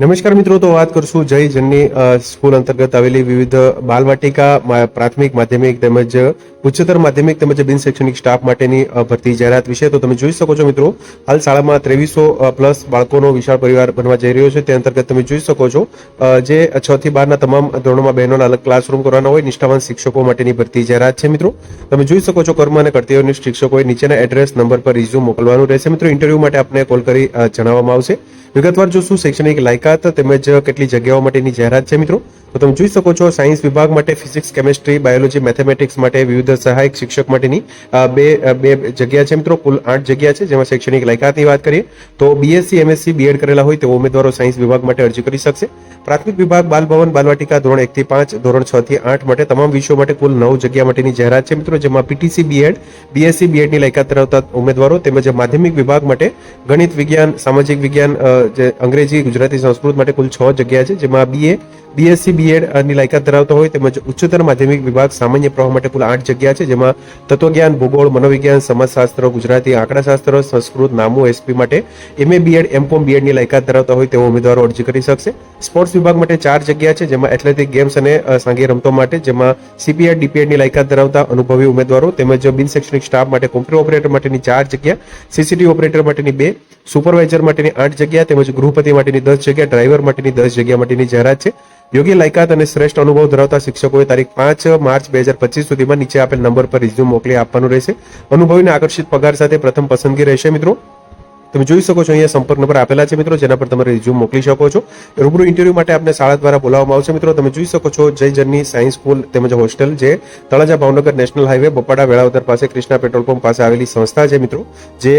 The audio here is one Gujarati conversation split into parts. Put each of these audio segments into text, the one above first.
નમસ્કાર મિત્રો, તો વાત કરશું જય જનની સ્કૂલ અંતર્ગત આવેલી વિવિધ બાલવાટિકા પ્રાથમિક માધ્યમિક તેમજ ઉચ્ચતર માધ્યમિક તેમજ બિન શૈક્ષણિક સ્ટાફ માટેની ભરતી જાહેરાત વિશે. તો તમે જોઈ શકો છો મિત્રો, હાલ શાળામાં ત્રેવીસો પ્લસ બાળકોનો વિશાળ પરિવાર બનવા જઈ રહ્યો છે. તે અંતર્ગત તમે જોઈ શકો છો જે છ થી બારના તમામ ધોરણોમાં બહેનોના અલગ ક્લાસરૂમ કરવાના હોય, નિષ્ઠાવાન શિક્ષકો માટેની ભરતી જાહેરાત છે મિત્રો. તમે જોઈ શકો છો, કર્મ અને કર્તવ્યનિષ્ઠ શિક્ષકોએ નીચેના એડ્રેસ નંબર પર રિઝ્યુમ મોકલવાનું રહેશે. મિત્રો, ઇન્ટરવ્યૂ માટે આપને કોલ કરી જણાવવામાં આવશે. વિગતવાર જોશું, શૈક્ષણિક શૈક્ષણિક લાયકાત તેમજ કેટલી જગ્યાઓ માટેની જાહેરાત છે મિત્રો? તો તમે જોઈ શકો છો, સાયન્સ વિભાગ માટે ફિઝિક્સ, કેમેસ્ટ્રી, બાયોલોજી, મેથેમેટિક્સ માટે વિવિધ સહાયક શિક્ષક માટેની બે બે જગ્યા છે મિત્રો. કુલ આઠ જગ્યા છે જેમાં શૈક્ષણિક લાયકાતની વાત કરીએ તો બીએસસી એમએસસી બીએડ કરેલા હોય તેવા ઉમેદવારો સાયન્સ વિભાગ માટે અરજી કરી શકશે. પ્રાથમિક વિભાગ બાલભવન બાલવાટિકા ધોરણ એકથી પાંચ, ધોરણ છ થી આઠ માટે તમામ વિષયો માટે કુલ નવ જગ્યા માટેની જાહેરાત છે મિત્રો, જેમાં પીટીસી બીએડ બીએસસી બીએડની લાયકાત ધરાવતા ઉમેદવારો તેમજ માધ્યમિક વિભાગ માટે ગણિત વિજ્ઞાન, સામાજિક વિજ્ઞાન અંગ્રેજી, ગુજરાતી સંસ્કૃત માટે કુલ છ જગ્યા છે જેમાં બીએ બીએસસી બીએડની લાયકાત ધરાવતા હોય તેમજ ઉચ્ચતર માધ્યમિક વિભાગ સામાન્ય પ્રવાહ માટે કુલ આઠ જગ્યા છે, જેમાં તત્વજ્ઞાન, ભૂગોળ, મનોવિજ્ઞાન, સમાજશાસ્ત્ર, ગુજરાતી, આંકડાશાસ્ત્ર, સંસ્કૃત, નામો એસપી માટે એમએ બીએડ એમકોમ બીએડની લાયકાત ધરાવતા હોય તેવો ઉમેદવારો અરજી કરી શકશે. સ્પોર્ટ્સ વિભાગ માટે ચાર જગ્યા છે, જેમાં એથ્લેટિક ગેમ્સ અને સાંઘી રમતો માટે, જેમાં સીપીએડ ડીપીએડની લાયકાત ધરાવતા અનુભવી ઉમેદવારો તેમજ બિન શૈક્ષણિક સ્ટાફ માટે કોમ્પ્યુટર ઓપરેટર માટેની ચાર જગ્યા સીસીટીવી ઓપરેટર માટેની બે સુપરવાઇઝર માટેની આઠ જગ્યા તેમજ ગૃહપતિ માટેની દસ જગ્યા ડ્રાઈવર માટેની દસ જગ્યા માટેની જાહેરાત છે. યોગ્ય લાયકાત અને શ્રેષ્ઠ અનુભવ ધરાવતા શિક્ષકોએ તારીખ પાંચ માર્ચ બે હજાર પચીસ સુધીમાં નીચે આપેલ નંબર પર રિઝ્યુમ મોકલી આપવાનું રહેશે. અનુભવીને આકર્ષિત પગાર સાથે પ્રથમ પસંદગી રહેશે મિત્રો. તમે જોઈ શકો છો અહીંયા સંપર્ક નંબર આપેલા છે મિત્રો, જેના પર તમે રિઝ્યુમ મોકલી શકો છો. રૂબરૂ ઇન્ટરવ્યૂ માટે આપને શાળા દ્વારા બોલાવવામાં આવશે મિત્રો. તમે જોઈ શકો છો જય જર્ની સાયન્સ સ્કૂલ તેમજ હોસ્ટેલ જે તળાજા ભાવનગર નેશનલ હાઈવે બપાડા વેળાવદર પાસે કૃષ્ણા પેટ્રોલ પંપ પાસે આવેલી સંસ્થા છે મિત્રો, જે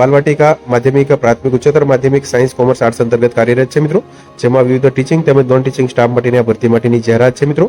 બાલવાટિકા માધ્યમિક, પ્રાથમિક, ઉચ્ચતર માધ્યમિક સાયન્સ કોમર્સ આર્ટ્સ અંતર્ગત કાર્યરત છે મિત્રો. જેમાં વિવિધ ટીચિંગ તેમજ નોન ટીચિંગ સ્ટાફ માટેની આ ભરતી માટેની જાહેરાત છે મિત્રો.